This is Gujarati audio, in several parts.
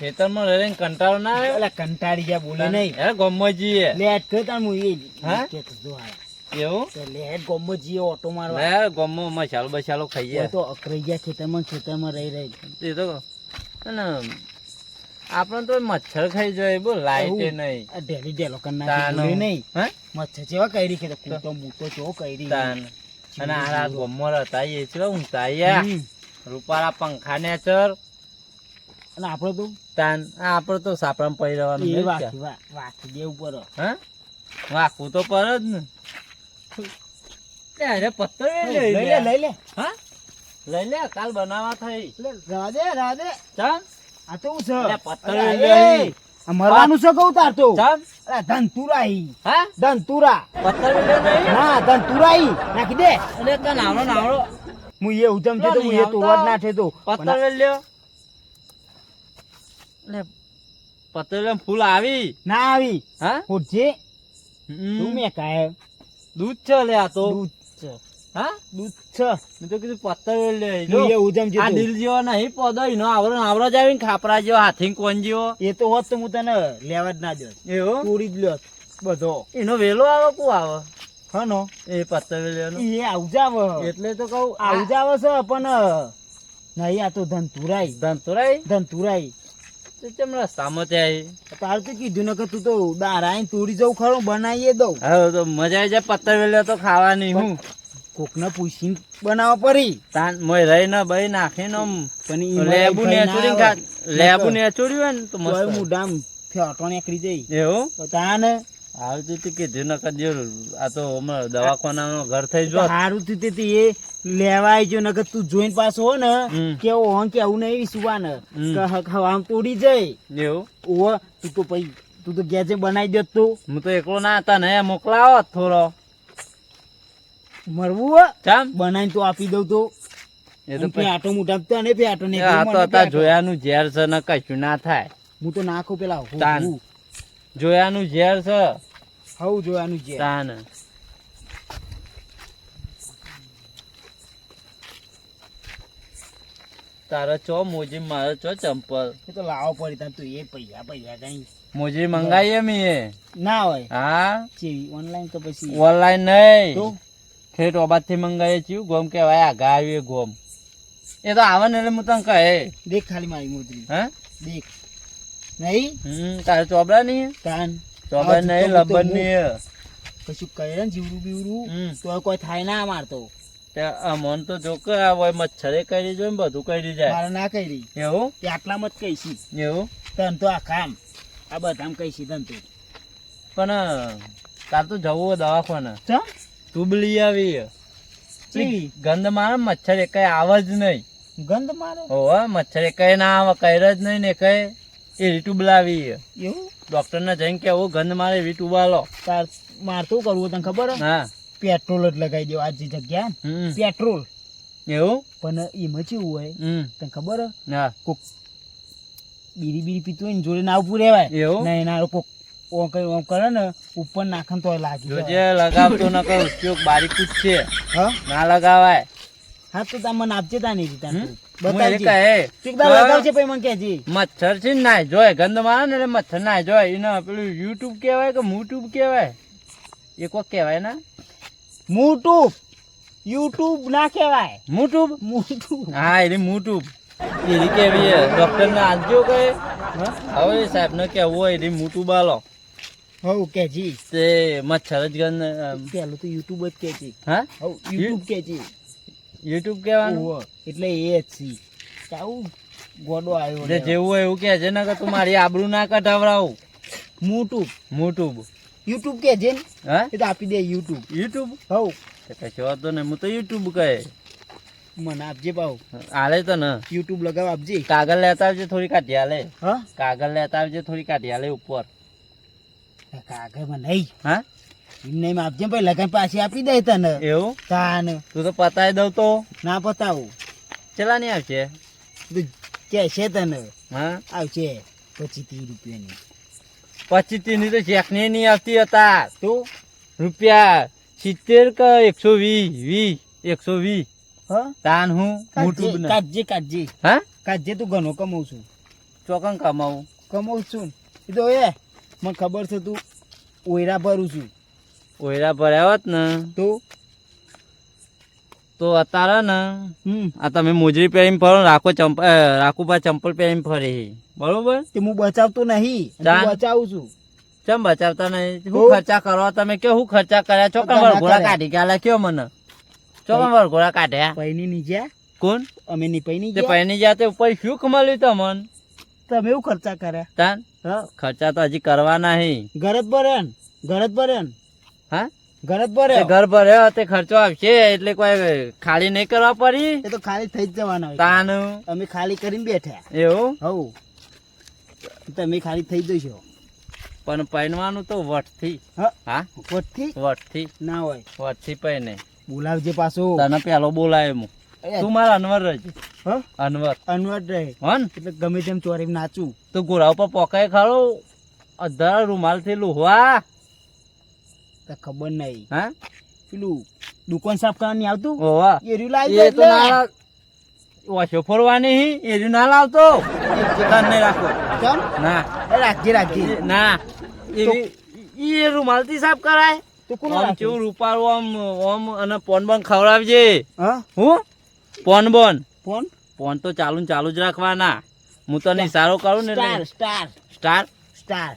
ખેતરમાં રહી રહીને કંટાળો ના આવ્યો? એટલે કંટાળી ગયા બોલે નહીં. હે ગોમજી લે કે તાર હું એ હા? જો. એવું? તો લેટ ગોમો જીએ ઓટો મારવા. લે ગોમમાં મસાલો બસાલો ખાઈએ હોય તો અકરાઈ ગયા ખેતરમાં ખેતરમાં રહી રહી. એ તો અને આપણે તો મચ્છર ખાઈ જાય બોલ લાઈટ? નહીં. આ ઢેલી ઢેલો કરી તાનો. નાખી નહીં. હે? મચ્છર જેવા કરી ખેતો તો મૂતો ચો કરી. તાન. અને આ ગોમમાં હતા એ છે ઊંઘતા રૂપાળા પંખા ને ચર. અને આપણે તો તાન આપણે તો સાપરામ પડી રહેવાનું એ નહીં કે? વાકી વા- વાકી દેવું પડે હા? વાકું તો પર જ ને. અરે પત્તર લઈ લે લઈ લે. હા? લઈ લે કાલ બનાવા થઈ. રાધે રાધે. ચાલ આ તો હું છે? પત્તર લઈ લે. મરવાનું છે કહું તાર તો? ધનતુરાઈ. હા? ધનતુરા. લે. નહીં ના ધનતુરા નાખી દે. અરે તને નાવડો નાવડો હું એ ઉધમ છે તો હું એ તો વડ નાખે તો. પત્તર લઈ લ્યો. લે પત્તર ફૂલ આવી? ના આવી. હા? હોજે તું મે કાય દૂધ છે લે આ તો. દૂધ છે. હા? દૂધ છે. મેં તો કીધું લઈ લે. હું એ જો આ દિલ જેવો નહીં પોદો એનો આવરો આવરો જ આવીને ખાપરા જેવો હાથી કોણ જેવો. એ તો હોત તો હું તને લેવા જ ના દે એવો? પૂરી જ લ્યો બધો. એનો વેલો આવે કો આવે? હનો? એ પત્તર લેવાનો. એ આવજાવ એટલે તો કહું આવજાવ છે પણ નહીં આ તો ધનતુરાઈ. ધનતુરાઈ? ધનતુરાઈ. તો ચમ રસ્તામાં ત્યાં તો કીધું ને કે તું તો દારાઈ તોડી જવું ખરું બનાવીએ દઉં. હવે તો મજા આવી જાય પત્તર વેલ્યો તો ખાવાની હું. કોકને પૂછીને બનાવવા પડી. તાન મોય રહી ને બઈ નાખીને આમ પણ લેબુ ને ચોરી ના. લેબુ ને ચોરી હોય ને તો મસ્ત. મોઢામ ફેટો નીકળી જઈ. એવું? તો તાને આવતી હતી કે ન કરજો આ તો હમણાં દવાખાનાનું ઘર થઈ જો સારું થયું તે તે એ લેવાય જો નકર તું જોઈને પાછો હો ને. કેવો હોં કે આવું નહીં સુવાન ને. કે હવામાં તોડી જાય. એવું? ઓ તું તો પછી તું તો ગેજે બનાવી દે તું. હું તો એકલો ના હતા ને મોકલાવો થોડો. મરવું હો. ચામ બનાવીને તું આપી દઉં તો. એ તો અને મોટા ને આ તો હતા જોયાનું ઝેર છે ને કશું ના થાય. હું તો નાખું પેલા હું. જોયાનું ઝેર છે. હઉ જોવાનું છે તાન તારે ચો મોજી મારે ચો ચંપલ? એ તો લાવો પડી તું એ પૈસા પૈસા કઈ. મોજી મંગાવીએ મી ના હોય. હા? ચેવી? ઓનલાઈન તો પછી ઓનલાઈન નહીં. તો ઠેઠ ઓબાદથી મંગાઈએ છીએ. ગોમ કેવાય આગા આવીએ ગોમ. એ તો આવે ને એટલે હું તને કહે. દેખ ખાલી મારી મોતરી હા? દેખ. નહીં? હમ તારે ચોબડા નહીં તાન ચોબડા નહીં લબન નહીં કશું કહે ને જીવડું બીવડું. હમ. તો કોઈ થાય ના મારતો. તે આ મન તો જો કે આ હોય મચ્છરે કરી જોઈએ બધું કરી જાય. મારે ના કરી. એવું? તે આટલામાં જ કહીશી. એવું? તન તો આ કામ આ બધામ કહીશી તન તો. પણ તાર તો જવું હોય દવાખાને. તું લઈ આવી. ગંધ મારે મચ્છર એકાય આવે જ નહીં. ગંધ મારે? હોવે મચ્છર એકાય ના આવે કઈ જ નહીં ને કઈ. એ રીટુ બોલાવી એવું? ડોક્ટર ને જઈને કેવું ગંધ મારે રીટુ બોલો તાર મારતું કરવું તને ખબર હા? પેટ્રોલ જ લગાવી દેવું આજ જગ્યા પેટ્રોલ. એવું? પણ એમાં કેવું હોય? તને ખબર હે? કોક બીડી બીડી પીતું હોય ને જોડે ના ઉભું રહેવાય. એવું? ના એના કોક ઓમ કઈ ઓમ કરે ને ઉપર નાખન તો લાગી જોજે લગાવતો ન કર ઉપયોગ બારીક જ છે. હા? ના લગાવાય. હા તો તા મને આપજે તા નહીં? મચ્છર છે ને જોય ગંધ મારે ને મચ્છર નાય જોય. એને પેલું યુટ્યુબ કહેવાય કે મૂટ્યુબ કહેવાય? એ કોક કહેવાય ને. મોટું યુટ્યુબ ના કહેવાય. મૂટ્યુબ મોટું હા એની મૂટ્યુબ એની કેવી ડોક્ટર ને કહે હવે સાહેબ ને કેવું હોય એની મૂટ્યુબ આલો. હવ કેજી તે મચ્છર જ ગંદ પેલું તો યુટ્યુબ જ કેજી હા? હવ યુટ્યુબ કેજી યુટ્યુબ કહેવાનું? એટલે એ જ સી કેવું ગોડો આવ્યો જે જેવું હોય એવું કે છે ને કે તું મારી આબરૂ ના કઢાવડાવું મોટું. મોટું યુટ્યુબ કે છે ને? હા? એ તો આપી દે યુટ્યુબ યુટ્યુબ હવ. તો કશો વાંધો ને હું તો યુટ્યુબ કહે. મને આપજે પાવ હાલે તો ને. યુટ્યુબ લગાવ આપજે. કાગળ લેતા આવજે થોડી કાઢી હાલે. હા? કાગળ લેતા આવજે થોડી કાઢી હાલે ઉપર. કાગળમાં નહીં. હા? નહીં આપજે ભાઈ લગન પાછી આપી દે તને. એવું? તાન. તું તો પતાવી દઉં તો. ના પતાવું. ચલા નહીં આવશે? તું કે છે તને. હા? આવશે. પચીસ ત્રીસ રૂપિયાની. પચીસની તો ચેકની નહીં આવતી હતા તું રૂપિયા સિત્તેર કે એકસો વીસ? વીસ. એકસો વીસ. હા? તાન હું? મોટું કાઢજે કાઢજે. હા? કાઢજે તું ઘણો કમાવું છું. ચોકન કમાવું કમાવું છું. એ તો એ મને ખબર છે તું ઓયરા ભરું છું. ઓયરા ભર્યા હોત ને તો? તો અત્યારે ને આ તમે મોજરી પહેરીને ફરો રાખો ચંપલ રાખુપા ચંપલ પહેરીને ફરે. બરોબર? તે હું બચાવતો નહીં. બચાવું છું. ચમ બચાવતા નહીં? તો? શું ખર્ચા કરો? તમે કે હું ખર્ચા કર્યા? ચોકન વરઘોડા કાઢી ગયા કયો મને? ચોકન વરઘોડા કાઢ્યા. પૈની ની જ્યાં કોણ? અમે ની પૈની તે પૈની પહેની જાતે ઉપર શું મળ્યું તમન? તમે એવું ખર્ચા કર્યા? તાન? ખર્ચા તો હજી કરવાના નહીં. ઘર જ ભરે ને. ભરે હા? ઘર જ ભરે ઘર ભર્યો તે ખર્ચો આવશે એટલે કોઈ ખાલી નહીં કરવા પડી. એ તો ખાલી થઈ જ જવાના હોય. તાન. અમે ખાલી કરીને બેઠા એવું? હવ તમે ખાલી થઈ જશો. પણ પહેરવાનું તો વટથી. હા? વટથી? વટથી. ના હોય. વટથી પહેને બોલાવજે પાછો. તને પેલો બોલાય હું. તું મારા અનવર રહેજે હા? અનવર. અનવર રહે. હન? એટલે ગમે તેમ ચોરી નાચું. તો ગોળા ઉપર પોકાય ખાલો અધર રૂમાલથી લુહવા. તો ખબર નહીં. હા? પેલું દુકાન સાફ કરવાની આવતું? ઓવા એ રહ્યું લાવી એ તો ના ઓછો ફોરવાની? એ રહ્યું ના લાવતો? દુકાન નહીં રાખો. ચમ ના. એ રાખજે રાખજે. ના. એવી એ રૂમાલથી સાફ કરાય. તો કોણ આમ કેવું રૂપાળું આમ ઓમ અને પોન બોન ખવડાવજે. હા? હું? પોન બોન. ફોન ફોન તો ચાલુ ચાલુ જ રાખવાના. હું તને ઇશારો કરું ને star star. Star? Star.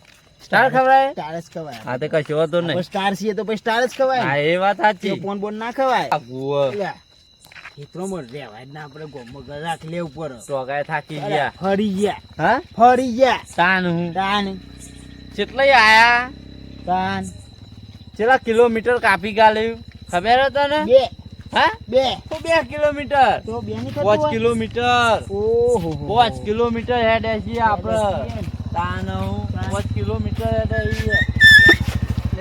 Star ખવાય? સ્ટાર જ ખવાય. હા તો કશો વાંધો નહીં. સ્ટાર છીએ તો પછી સ્ટાર જ ખવાય. હા એ વાત સાચી. ફોન બોન ના ખવાય. આ ગુવા. લ્યા, ખેતરોમાં રહેવાય ના આપણે ગોમમાં ઘર લેવું પડે ટોકાય થાકી ગયા. ફરી ગયા. હા? ફરી ગયા. તાન હું? તાન. કેટલે આયા? તાન. કેટલા કિલોમીટર કાપી ગાલ્યું ખબર હતા ને બે. હા? બે. તો બે કિલોમીટર. તો બે ની પાંચ કિલોમીટર. ઓહો પાંચ કિલોમીટર હેડે છીએ આપણે તાન હું પાંચ કિલોમીટર હેડે છીએ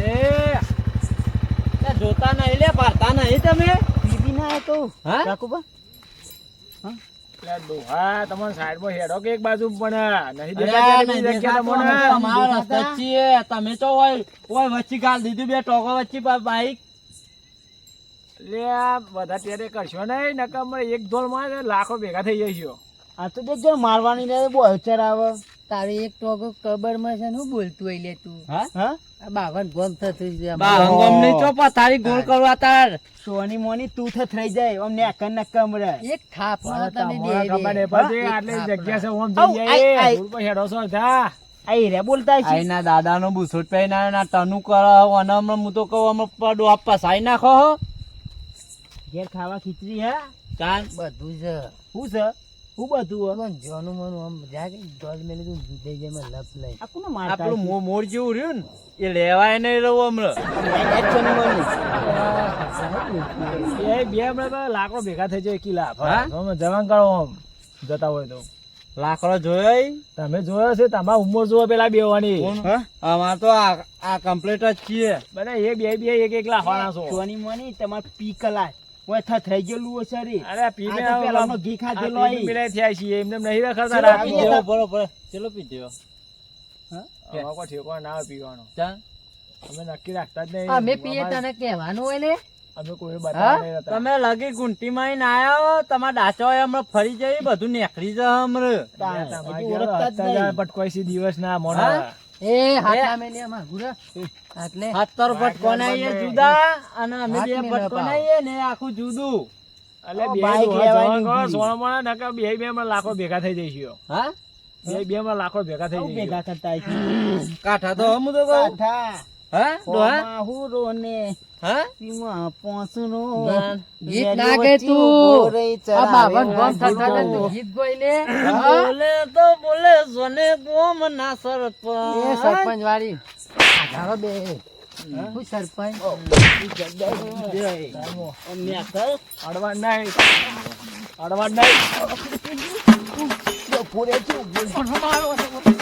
એ તે જોતા નહીં લે ભરતા નહીં તમે? બીબી ના તો હા? રાખુબા ડોહા તમારે સાઈડમાં હેડો કે એક બાજુ પણ નહીં દેખાતી એટલી તમને. છીએ. તમે તો હોય વચ્ચે ગાલ દીધું બે ટોકો વચ્ચે બાઈક. લે આ બધા ત્યારે કરશો નહીં નકર એક ધોલમાં લાખો ભેગા થઈ જઈશું. આ તો દેખજો મારવાની રહે બહુ આવે તારે એક ટોકો કબરમાં છે હું બોલતું હોય લે તું. હા? હા? બાવન ગોમ થતું છે ગોમની ચો પથારી ગોળ કરવા તાર. સોની મોની તું થ થઈ જાય ઓમ ને નક્કા કમરે એક થાપ તમે તમારે ખબર દે પડતી આટલી જગ્યા છે ઓમ જઈ આઈ, આઈ. જઈએ રોડ પર હેડો છો જા. આઈ રે બોલતા છે. આઈના દાદાનો બુસુટ પે ના ના કરો અને હમણાં હું તો કહું હમણાં પડો આપ સાઈ નાખો હો. ઘેર ખાવા ખીચડી હે? ચાલ. બધું છે. શું છે? શું બધું પણ જોનું મનું આમ જાગે ડોલ મેલે તું દૂધે જેમાં લપ લઈ આ માર આપણો મો મોર જેવું રહ્યું ને એ લેવાય નહીં રહું હમણાં. એ બે હમણાં તો લાકડો ભેગા થઈ જાય કિલા હા? તમે જવાન કાળો આમ જતા હોય તો. લાકડો જોયો તમે જોયો છે? તમારા ઉંમર જુઓ પેલા બેવાની હા? અમાર તો આ આ કમ્પ્લીટ જ છીએ. બધા એ બે બે એક એક લાખવાના છો. સોની મોની તમાર પી કલાક ઓય થઈ ગયેલું હશે રે અરે પીને પેલાનો ઘી ખાધેલો આઈ. પેલા થયા છીએ એમને નહીં રખડતા રાખી પી દો. લેતા. ચલો પી દેવો આમાં કોઈ ઠેકો ના પીવાનો ચાલ અમે નક્કી રાખતા જ નહીં અમે પીએ તને કહેવાનું હોય ને અમે કોઈ હા? બતાવવા નહીં રહેતા. તમે લગી ગુંટી માં આયો તમારા ડાચો હમણાં ફરી જઈ બધું નીકળી હમણાં જ હત્તા નહીં. પટકોઈસી દિવસ ના મોના હા? એ હાથા ગુરા જુદા અને અમે બે મેં ભટકોને ને આખું જુદું. એટલે ઓ, બે બે બે માં લાખો ભેગા થઈ જઈશું હા? બે બે માં લાખો ભેગા થઈ જઈશું ભેગા કરતા કાઠા તો હમ તો કાઠા. હા? ડોહા માહુરો ને હા પીવા પોસનો ગીત ના ગે તું. આ બાવન ગોમ થતા ગીત ગોઈ લે બોલે તો બોલે સોને ગોમ ના એ સરપંચ સરપંચ વાળી ધારો બે. હું? સરપંચ? અડવાન નહીં. અડવાન નહીં. હા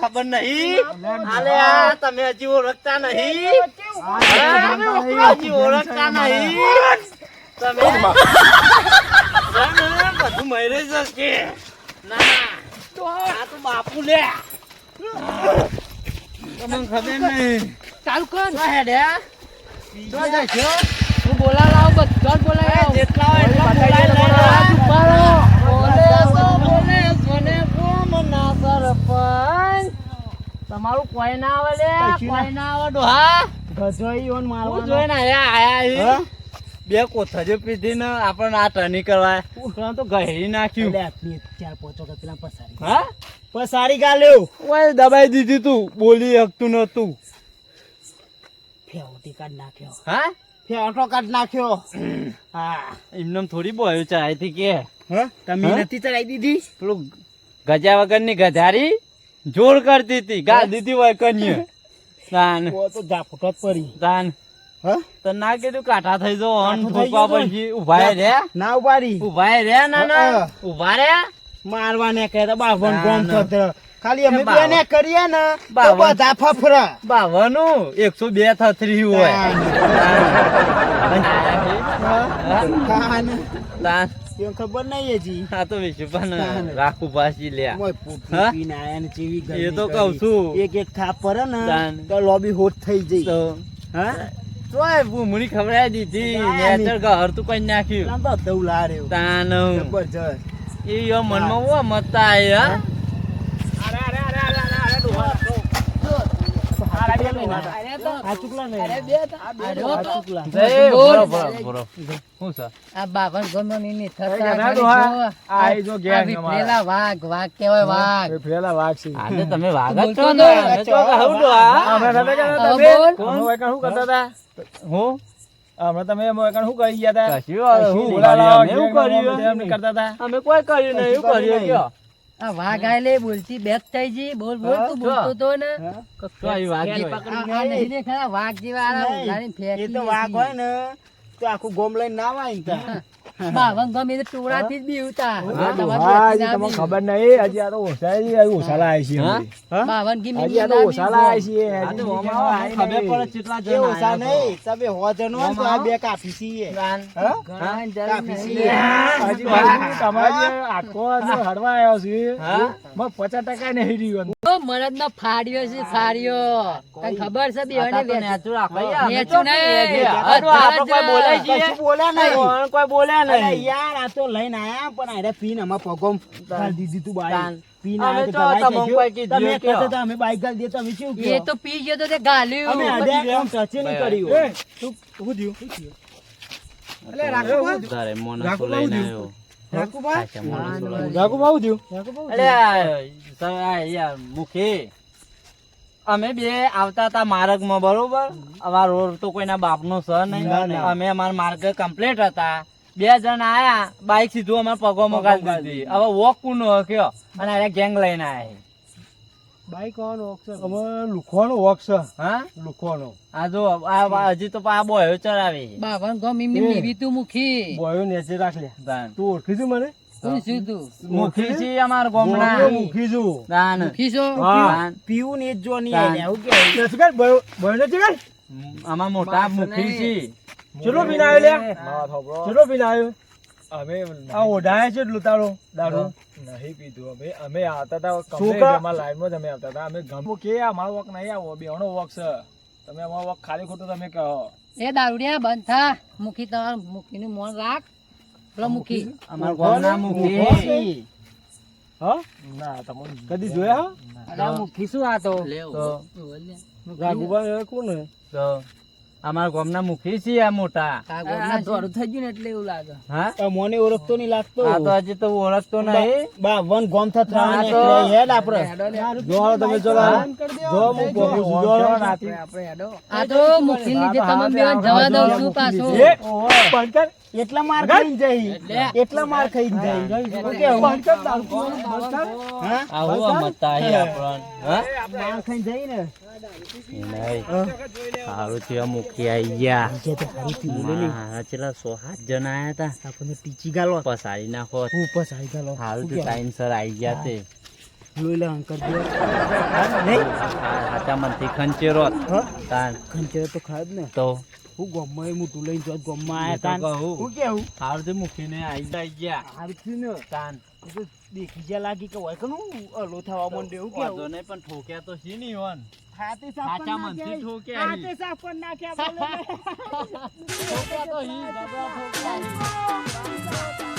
ખબર નહીં? અરે આ તમે હજી ઓળખતા નહીં? હજી ઓળખતા નહીં? તમે બધું મરે જશે. ના આ તો બાપુ લે. તમને ખબર નહીં. ચાલુ કર. શું હેડ્યા જો જશો. હું બોલાવ લાવ બધો બોલાવ લાવ. જેટલા હોય એટલા લેના. બોલે તો બોલે સોને કોમ ના સરપંચ તમારું કોઈ ના આવે લે કોઈ ના. આવે ડોહા ગજોઈ ઓન હું જોઈ ના આયા આયા બે કોથા બે કોથળીઓ પીધી ને આપણને આ ટર્ની કરવા ત્યાં તો ગહેરી નાખ્યું. ચાર પાંચ વખત પેલા પસારી. હા? પસારી ગાલ્યો. ઓય દબાઈ દીધી તું. બોલી હકતું નતું ફેવટી કાઢ નાખ્યો. હા? ફેવટો કાઢ નાખ્યો. હા. એમને થોડી બોયું છે થી કે. હા? તમે નથી ચડાઈ દીધી? પેલું ગજા વગરની ગધારી? જોર કરતી હતી. ગા દીધી હોય કન્યુ. તાન. તો ઝાપટો પડી. તાન. હા? તો ના કીધું કાઠા થઈ જો હન ઠોકવા પછી ઊભા રે ના ઉભારી ઊભા રે ના ના ઊભા રે મારવા ને કહે તો બાવન કોમ થતર ખાલી અમે બે ને કરીએ ને તો. બધા ફફરા બાવાનું? એકસો બે થથરી હોય. તાન. એવું ખબર નહીં હજી. હા તો વિશુભાન. રાખું પાછી? પીને આયા ને ગરમી એ તો કઉ કહું છું. એક એક થાપ પર ને. તો લોબી હોટ થઈ જઈ. હા? તોય ભૂમડી ખવડાવી દીધી. નેચર ઘર તું કઈ નાખ્યું. તો તાન જબરજસ્ત. એ મનમાં મતા આય હા અરે અરે અરે અરે અરે અરે ડોહા અરે બે ડોહા અરે તો આ ચૂકલા નહીં અરે બે ચૂકલા બોલ. શું ની થતા જો ગેંગ વાઘ વાઘ વાઘ. વાઘ છે. આજે તમે વાગત બોલતો છો ને. ને અમે તો કહું આ. અમે નતા કરતા હવે તમે? બોલ. અમે વાયકા શું કરતા હતા? હું? હમણાં તમે એમ શું કરી ગયા હતા? બોલા કર્યું? અમે કરતા હતા. કોઈ કર્યું નહીં એવું કર્યું કર્યું કયો આ વાઘ આયલે બોલતી બેત થઈ જી બોલ બોલ તું બોલતો તો ને ફેરી નહીં. પકડી દેખાતા વાઘ જેવા આ. ઉઘાડીને એ તો વાઘ હોય ને તો આખું ગોમ લઈને ના વાય ને બાવન ગમે તે ટોળાથી જ બીવતા હા, તમારી હજી બેટી ના તમને બીવ. ખબર નહીં હજી આ તો ઓછા છે, હજી ઓછા લાયા હા? બાવન ગી હજી આ તો ના ઓછા બીવ. લાયા છીએ આ હજી તો બીજા ઓમાં આયા ખબર પડે કેટલા જણ ઓછા નહીં તમે હો જણ હોય તો આ બે કાફી છીએ ગાન. હા? ઘણા જરૂર કાફી છીએ હજી તમારે જે આટકો આવ્યો છે હા? પચાસ ટકા નહીં રહ્યું ઓ મરદ નો ફાડ્યો છે ફાડ્યો ખબર છે બે નેચું રાખો. નહીં. બોલે? કશું બોલ્યા નહીં. કોઈ બોલ્યા નહીં? યાર આ તો લઈને આયા પણ આરે પીન અમાર પગોમ ગાલ દીધી તું બાઈ. પીન અમે તો તો તમે કહેતા હતા અમે બાઈક ગાલ દે તો અમે શું એ તો પી ગયો તો તે ગાલ્યું. અમે અડ્યા આમ ટચે નહીં કર્યું? એ, તું શું થયું? તારે મોનસો લઈને આવ્યો. રાખુભા? સાચા મોનસો લઈને. જાગુ ભાવ થયું? અરે આ યાર મુખી. અમે બે આવતા હતા માર્ગમાં બરોબર? અમાર રોડ તો કોઈના બાપનો સ ના, નહીં અમે અમારા માર્ગ કમ્પ્લીટ હતા. બે જણ આયા બાઈક સીધું અમાર પગો ગાળી દીધી. હવે વોક કુનો હક્યો અને અરે ગેંગ લઈને આયા બાઈક વાનો અમે લુખવાનો વોક છે. હા? લુખવાનો. આ જો આ આ હજી તો આ બોયો ચરાવે છે. બાવન ગમ એમને એ. બીવી તું મુખી બોયો નેચે રાખ લે તું ઓળખી છું મને? મુખી? છે અમાર છું છો. પીવું ને જો કે? અમાર મોટા મુખી છે. ચલો પીને આવ્યો લે ચલો પીને આવ્યો? અમે આ ઓઢાય છે એટલું તારો દારૂ નહીં પીધું અમે. અમે આવતા હતા છોકરા અમારા લાઈનમાં જ અમે આવતા હતા. અમે ગમો કે અમારો વોક નહીં આવો બેહણો વોક છે. તમે અમારો વોક ખાલી ખોટો તમે કહો. એ દારૂડિયા બંધ થા. મુખી તમારું મુખી નું મોન રાખ. મુખી અમાર ગોમના મુખી મુખી. હા? ના તમે કદી જોયા અરે આ શું આ તો. તો. કોણ તો. અમાર ગોમના મુખી છે આ મોટા. થઈ ગયું ને એટલે એવું લાગે. હા? આ ઓળખતો નહીં લાગતો. આ તો હજી તો ઓળખતો નહીં. બા વન ગોમ થતા આ ને તો- એટલે હેડ આપણે જો તમે ચલો. જો હું પહોંચું છું જો રાતે આ તો મુખી લીધે તમે બે જવા દઉં છું પાછું. એ બંધ કર. એટલા માર ખાઈને જઈ. એટલા. માર ખાઈને જઈ. ઓકે કેવું? બંધ કર દારૂ પીવાનું, બંધ કર. હા? આવું આપણને. હા? માર ને. લે ને મારા ખંચેરો. હા. તાન. ખંચેર તો ખાય ને. તો? હું ગોમમાં એ મોટું લઈને જોત ગોમમાં આયા તાન. હું કેવું સારું તે મૂકીને આવી જાય ગયા હારું થયું ને? તાન. દેખી જ્યાં લાગી કે હોય કનું અલો થવા માંડે એવું કેવું નહીં પણ ઠોક્યા તો શી નહીં હોન. હાથે સાફ સાચા મનથી નાખ્યા. હાથે સાફ કરી નાખ્યા બોલે. ઠોક્યા તો હી ઠોક્યા